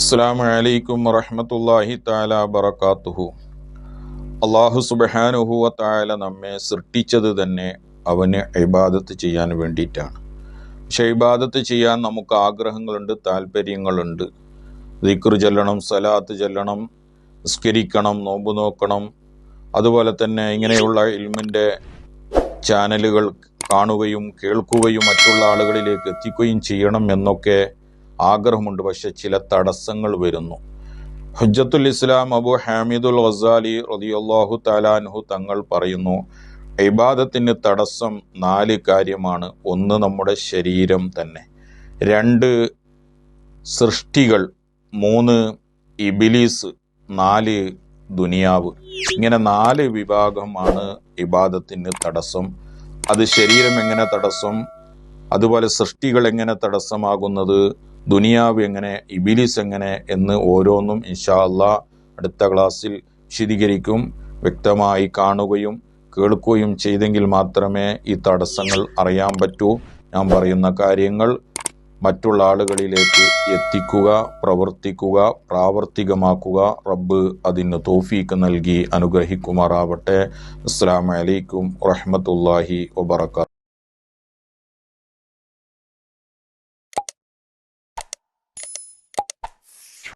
അസ്സാം വലൈക്കും വറഹമത്തല്ലാഹി താല ബറക്കാത്തുഹു അള്ളാഹു സുബഹാനുഹുവ താല നമ്മെ സൃഷ്ടിച്ചത് തന്നെ അവന് ഇബാദത്ത് ചെയ്യാൻ വേണ്ടിയിട്ടാണ്. പക്ഷെ ഇബാദത്ത് ചെയ്യാൻ നമുക്ക് ആഗ്രഹങ്ങളുണ്ട് താല്പര്യങ്ങളുണ്ട്. ദിക്ർ ചെല്ലണം സലാത്ത് ചെല്ലണം നിസ്കരിക്കണം നോമ്പ് നോക്കണം. അതുപോലെ തന്നെ ഇങ്ങനെയുള്ള ഇൽമിന്റെ ചാനലുകൾ കാണുകയും കേൾക്കുകയും മറ്റുള്ള ആളുകളിലേക്ക് എത്തിക്കുകയും ചെയ്യണം എന്നൊക്കെ ആഗ്രഹമുണ്ട്. പക്ഷെ ചില തടസ്സങ്ങൾ വരുന്നു. ഹുജ്ജത്തുൽ ഇസ്ലാം അബു ഹാമിദുൽ ഗസാലി റതിയല്ലാഹു താലാൻഹു തങ്ങൾ പറയുന്നു ഇബാദത്തിന് തടസ്സം നാല് കാര്യമാണ്. ഒന്ന് നമ്മുടെ ശരീരം തന്നെ. രണ്ട് സൃഷ്ടികൾ. മൂന്ന് ഇബിലീസ്. നാല് ദുനിയാവ്. ഇങ്ങനെ നാല് വിഭാഗമാണ് ഇബാദത്തിന് തടസ്സം. അത് ശരീരം എങ്ങനെ തടസ്സം? അതുപോലെ സൃഷ്ടികൾ എങ്ങനെ തടസ്സമാകുന്നത് ദുനിയാവ് എങ്ങനെ ഇബിലിസ് എങ്ങനെ എന്ന് ഓരോന്നും ഇൻഷാ അള്ളാ അടുത്ത ക്ലാസ്സിൽ വിശദീകരിക്കും വ്യക്തമായി കാണുകയും കേൾക്കുകയും ചെയ്തെങ്കിൽ മാത്രമേ ഈ തടസ്സങ്ങൾ അറിയാൻ പറ്റൂ. ഞാൻ പറയുന്ന കാര്യങ്ങൾ മറ്റുള്ള ആളുകളിലേക്ക് എത്തിക്കുക പ്രവർത്തിക്കുക പ്രാവർത്തികമാക്കുക. റബ്ബ് അതിന് തോഫീക്ക് നൽകി അനുഗ്രഹിക്കുമാറാവട്ടെ. അസ്സാം വലൈക്കും വറഹമത്തല്ലാഹി വബർക്കാത്തു